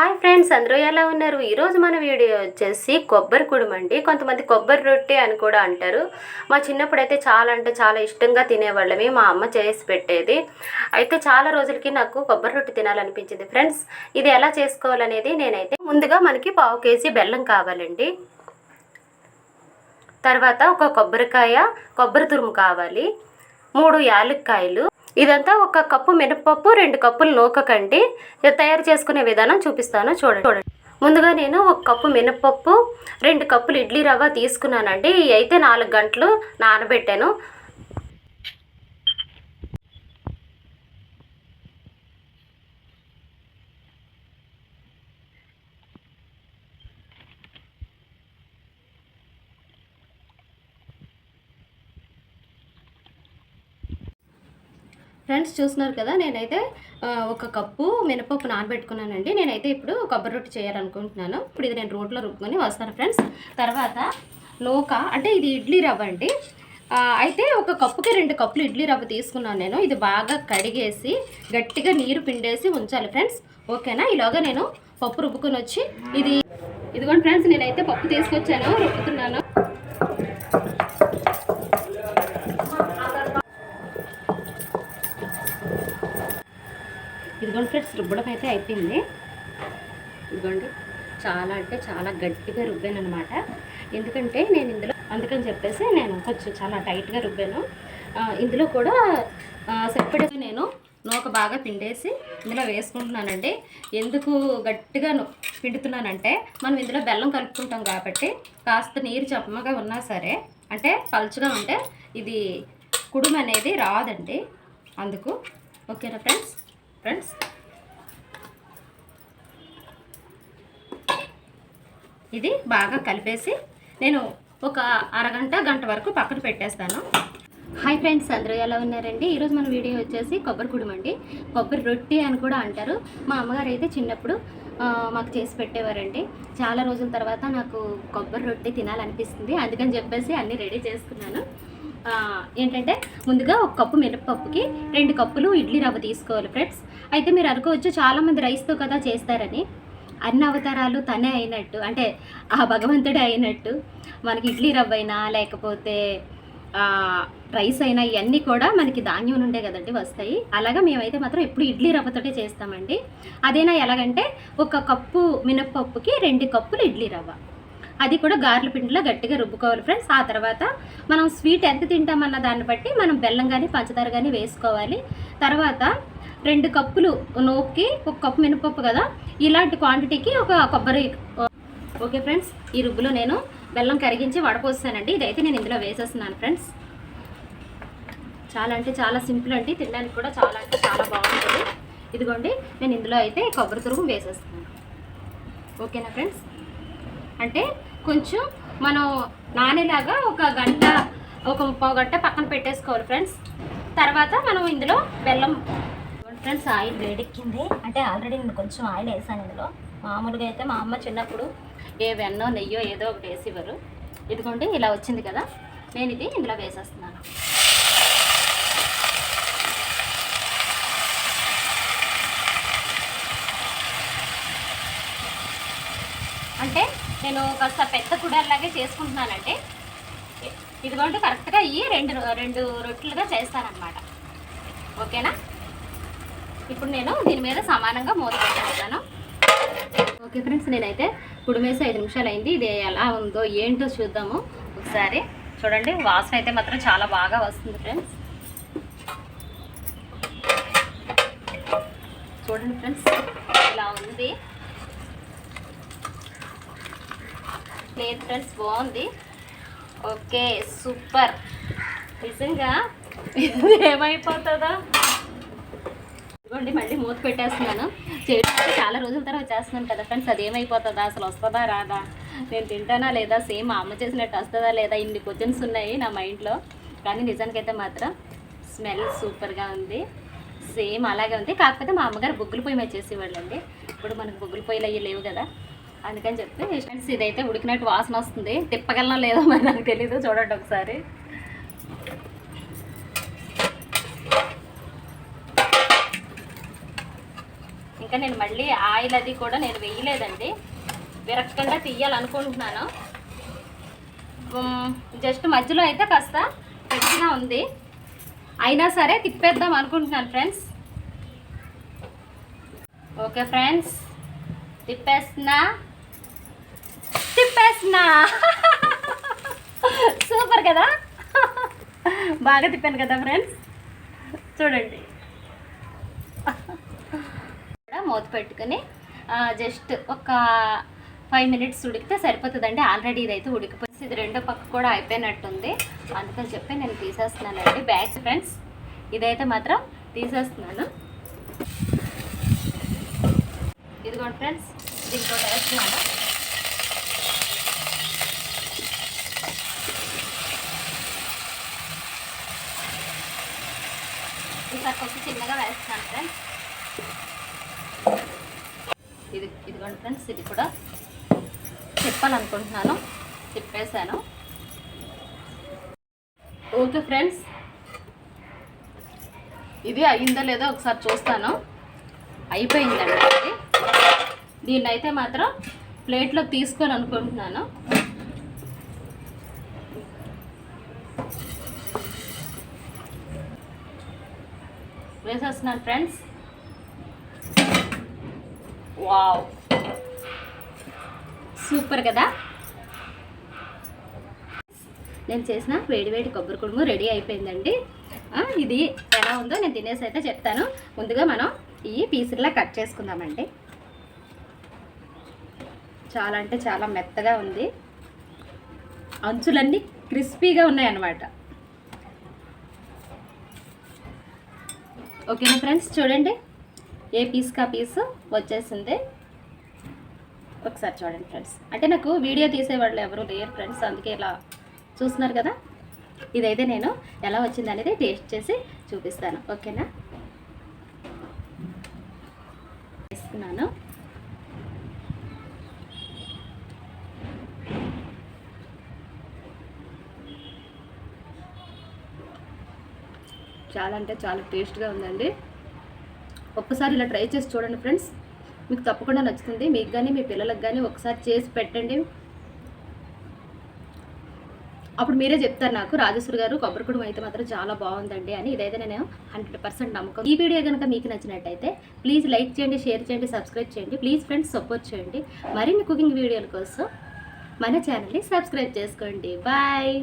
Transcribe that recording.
Hi friends అందరూ ఎలా ఉన్నారు? ఈరోజు మన వీడియో వచ్చేసి కొబ్బరి కుడుము అండి. కొంతమంది కొబ్బరి రొట్టె అని కూడా అంటారు. మా చిన్నప్పుడు అయితే చాలా అంటే చాలా ఇష్టంగా తినేవాళ్ళమి. మా అమ్మ చేసి పెట్టేది. అయితే చాలా రోజులకి నాకు కొబ్బరి రొట్టె తినాలనిపించింది ఫ్రెండ్స్. ఇది ఎలా చేసుకోవాలనేది నేనైతే ముందుగా మనకి పావు కేజీ బెల్లం కావాలండి. తర్వాత ఒక కొబ్బరికాయ కొబ్బరి తురుము కావాలి. మూడు యాలక్కాయలు ఇదంతా ఒక కప్పు మినపప్పు రెండు కప్పులు నూకకండి కండి. తయారు చేసుకునే విధానం చూపిస్తాను. చూడండి. చూడండి ముందుగా నేను ఒక కప్పు మినపప్పు రెండు కప్పులు ఇడ్లీ రవ్వ తీసుకున్నానండి. అయితే నాలుగు గంటలు నానబెట్టాను. ఫ్రెండ్స్ చూస్తున్నారు కదా నేనైతే ఒక కప్పు మినపప్పు నానబెట్టుకున్నానండి. నేనైతే ఇప్పుడు కొబ్బరి రొట్టె చేయాలనుకుంటున్నాను. ఇప్పుడు ఇది నేను రోట్లో రుబ్బుకొని వస్తాను ఫ్రెండ్స్. తర్వాత నూక అంటే ఇది ఇడ్లీ రవ్వ అండి. అయితే ఒక కప్పుకి రెండు కప్పులు ఇడ్లీ రవ్వ తీసుకున్నాను నేను. ఇది బాగా కడిగేసి గట్టిగా నీరు పిండేసి ఉంచాలి ఫ్రెండ్స్. ఓకేనా? ఇలాగా నేను పప్పు రుబ్బుకొని వచ్చి ఇది ఇదిగోండి ఫ్రెండ్స్ నేనైతే పప్పు తీసుకొచ్చాను రుబ్బుతున్నాను. ఇదిగోండి ఫ్రెండ్స్ రుబ్బడం అయితే అయిపోయింది. ఇదిగోండి చాలా అంటే చాలా గట్టిగా రుబ్బాను అనమాట ఎందుకంటే నేను ఇందులో అందుకని చెప్పేసి నేను కొంచెం చాలా టైట్గా రుబ్బాను. ఇందులో కూడా ఆ, నేను నూక బాగా పిండేసి ఇందులో వేసుకుంటున్నానండి. ఎందుకు గట్టిగా పిండుతున్నానంటే మనం ఇందులో బెల్లం కలుపుకుంటాం కాబట్టి కాస్త నీరు చప్పమగా ఉన్నా సరే అంటే పలుచగా ఉంటే ఇది కుడుము అనేది రాదండి. అందుకు ఓకేనా ఫ్రెండ్స్? ఫ్రెండ్స్ ఇది బాగా కలిపేసి నేను ఒక అరగంట గంట వరకు పక్కన పెట్టేస్తాను. హాయ్ ఫ్రెండ్స్ అందరూ ఎలా ఉన్నారండి? ఈరోజు మన వీడియో వచ్చేసి కొబ్బరి కుడుము అండి కొబ్బరి రొట్టి అని కూడా అంటారు. మా అమ్మగారు అయితే చిన్నప్పుడు మాకు చేసి పెట్టేవారండి. చాలా రోజుల తర్వాత నాకు కొబ్బరి రొట్టి తినాలనిపిస్తుంది. అందుకని చెప్పేసి అన్నీ రెడీ చేసుకున్నాను. ఏంటంటే ముందుగా ఒక కప్పు మినపప్పుకి రెండు కప్పులు ఇడ్లీ రవ్వ తీసుకోవాలి ఫ్రెండ్స్. అయితే మీరు అనుకోవచ్చు చాలామంది రైస్తో కదా చేస్తారని. అన్ని అవతారాలు తనే అయినట్టు అంటే ఆ భగవంతుడే అయినట్టు. మనకి ఇడ్లీ రవ్వ అయినా లేకపోతే రైస్ అయినా ఇవన్నీ కూడా మనకి ధాన్యం నుండే కదండి వస్తాయి. అలాగా మేమైతే మాత్రం ఎప్పుడు ఇడ్లీ రవ్వతోటే చేస్తామండి. అదేనా ఎలాగంటే ఒక కప్పు మినప్పప్పుకి రెండు కప్పులు ఇడ్లీ రవ్వ. అది కూడా గారెల పిండిలో గట్టిగా రుబ్బుకోవాలి ఫ్రెండ్స్. ఆ తర్వాత మనం స్వీట్ ఎంత తింటామన్న దాన్ని బట్టి మనం బెల్లం కానీ పంచదార కానీ వేసుకోవాలి. తర్వాత రెండు కప్పులు నోక్కి ఒక కప్పు మినపప్పు కదా ఇలాంటి క్వాంటిటీకి ఒక కొబ్బరి ఓకే ఫ్రెండ్స్. ఈ రుబ్బులో నేను బెల్లం కరిగించి వడపోస్తానండి. ఇదైతే నేను ఇందులో వేసేస్తున్నాను ఫ్రెండ్స్. చాలా అంటే చాలా సింపుల్ అండి. తినడానికి కూడా చాలా అంటే చాలా బాగుంటుంది. ఇదిగోండి నేను ఇందులో అయితే కొబ్బరి తురుము వేసేస్తున్నాను. ఓకేనా ఫ్రెండ్స్? అంటే కొంచెం మనం నానేలాగా ఒక గంట ఒక ముప్పై గంట పక్కన పెట్టేసుకోవాలి ఫ్రెండ్స్. తర్వాత మనం ఇందులో బెల్లం ఫ్రెండ్స్ ఆయిల్ వేడెక్కింది. అంటే ఆల్రెడీ నేను కొంచెం ఆయిల్ వేసాను ఇందులో. మామూలుగా అయితే మా అమ్మ చిన్నప్పుడు ఏ వెన్నో నెయ్యో ఏదో ఒకటి వేసేవారు. ఇదిగోండి ఇలా వచ్చింది కదా. నేను ఇది ఇందులో వేసేస్తున్నాను. అంటే నేను కాస్త పెద్ద కుడాలాగే చేసుకుంటున్నానంటే ఇదిగోండి కరెక్ట్గా ఈ రెండు రెండు రొట్టెలుగా చేస్తానన్నమాట. ఓకేనా? ఇప్పుడు నేను దీని మీద సమానంగా మూత పెట్టేస్తాను. ఓకే ఫ్రెండ్స్ నేనైతే కుడిమేసి ఐదు నిమిషాలు అయింది ఇది ఎలా ఉందో ఏంటో చూద్దాము ఒకసారి. చూడండి వాసన అయితే మాత్రం చాలా బాగా వస్తుంది ఫ్రెండ్స్. చూడండి ఫ్రెండ్స్ ఇలా ఉంది. లేదు ఫ్రెండ్స్ బాగుంది. Okay super. నిజంగా ఇది ఏమైపోతుందా? ఇదిగోండి మళ్ళీ మూత పెట్టేస్తున్నాను. చేయడానికి చాలా రోజుల తర్వాత చేస్తున్నాను కదా ఫ్రెండ్స్ అది ఏమైపోతుందా? అసలు వస్తుందా రాదా? నేను తింటానా లేదా? సేమ్ అమ్మ చేసినట్టు వస్తుందా లేదా? ఇన్ని క్వశ్చన్స్ ఉన్నాయి నా మైండ్లో కానీ నిజానికైతే మాత్రం స్మెల్ సూపర్గా ఉంది. సేమ్ అలాగే ఉంది. కాకపోతే మా అమ్మగారు బొగ్గుల పొయ్యి మీద చేసేవాళ్ళండి. ఇప్పుడు మనకు బొగ్గుల పొయ్యిలు అయ్యి లేవు కదా. అందుకని చెప్పి ఫ్రెండ్స్ ఇదైతే ఉడికినట్టు వాసన వస్తుంది. తిప్పగలం లేదో మరి నాకు తెలీదు. చూడండి ఒకసారి. ఇంకా నేను మళ్ళీ ఆయిల్ అది కూడా నేను వేయలేదండి. విరక్కంగా తీయాలనుకుంటున్నాను. జస్ట్ మధ్యలో అయితే కాస్త గట్టిగా ఉంది. అయినా సరే తిప్పేద్దాం అనుకుంటున్నాను ఫ్రెండ్స్. Okay friends. తిప్పేస్తున్నా. తిప్పేస్తున్నా. సూపర్ కదా? బాగా తిప్పాను కదా ఫ్రెండ్స్? చూడండి. మూత పెట్టుకొని జస్ట్ ఒక ఫైవ్ మినిట్స్ ఉడికితే సరిపోతుందండి. ఆల్రెడీ ఇదైతే ఉడికిపోయింది. ఇది రెండో పక్క కూడా అయిపోయినట్టుంది. అందుకని చెప్పి నేను తీసేస్తున్నానండి బ్యాగ్స్ ఫ్రెండ్స్. ఇదైతే మాత్రం తీసేస్తున్నాను. ఇదిగోండి ఫ్రెండ్స్ దీంట్లో వేస్తున్నాను ఈసారి కొంచెం చిన్నగా వేస్తున్నాను ఫ్రెండ్స్ ఇది ఇదిగోండి ఫ్రెండ్స్ ఇది కూడా చెప్పాలనుకుంటున్నాను. తిప్పేశాను ఓకే ఫ్రెండ్స్. ఇది అయ్యిందో లేదో ఒకసారి చూస్తాను. అయిపోయిందండి. ఇది మాత్రం ప్లేట్లో తీసుకొని అనుకుంటున్నాను. వేసేస్తున్నాను ఫ్రెండ్స్. వావ్. సూపర్ కదా? నేను చేసిన వేడివేడి కొబ్బరి కుడుము రెడీ అయిపోయిందండి. ఇది ఎలా ఉందో నేను తినేసి అయితే చెప్తాను. ముందుగా మనం ఈ పీసుల్లా కట్ చేసుకుందామండి. చాలా అంటే చాలా మెత్తగా ఉంది. అంచులన్నీ క్రిస్పీగా ఉన్నాయన్నమాట. ఓకేనా ఫ్రెండ్స్? చూడండి. ఏ పీస్కా పీస్ వచ్చేసింది. ఒకసారి చూడండి ఫ్రెండ్స్. అంటే నాకు వీడియో తీసేవాళ్ళు ఎవరు లేరు ఫ్రెండ్స్. అందుకే ఇలా చూస్తున్నారు కదా. ఇదైతే నేను ఎలా వచ్చింది అనేది టేస్ట్ చేసి చూపిస్తాను. ఓకేనా? వేసుకున్నాను చాలా అంటే చాలా టేస్ట్గా ఉందండి. ఒక్కసారి ఇలా ట్రై చేసి చూడండి ఫ్రెండ్స్. మీకు తప్పకుండా నచ్చుతుంది. మీకు కానీ మీ పిల్లలకు కానీ ఒకసారి చేసి పెట్టండి. అప్పుడు మీరే చెప్తారు నాకు రాజేశ్వరి గారు కొబ్బరి అయితే మాత్రం చాలా బాగుందండి అని. ఇదైతే నేను హండ్రెడ్ పర్సెంట్ నమ్మకం. ఈ వీడియో కనుక మీకు నచ్చినట్టయితే ప్లీజ్ లైక్ చేయండి షేర్ చేయండి సబ్స్క్రైబ్ చేయండి. ప్లీజ్ ఫ్రెండ్స్ సపోర్ట్ చేయండి. మరిన్ని కుకింగ్ వీడియోల కోసం మన ఛానల్ని సబ్స్క్రైబ్ చేసుకోండి. బాయ్.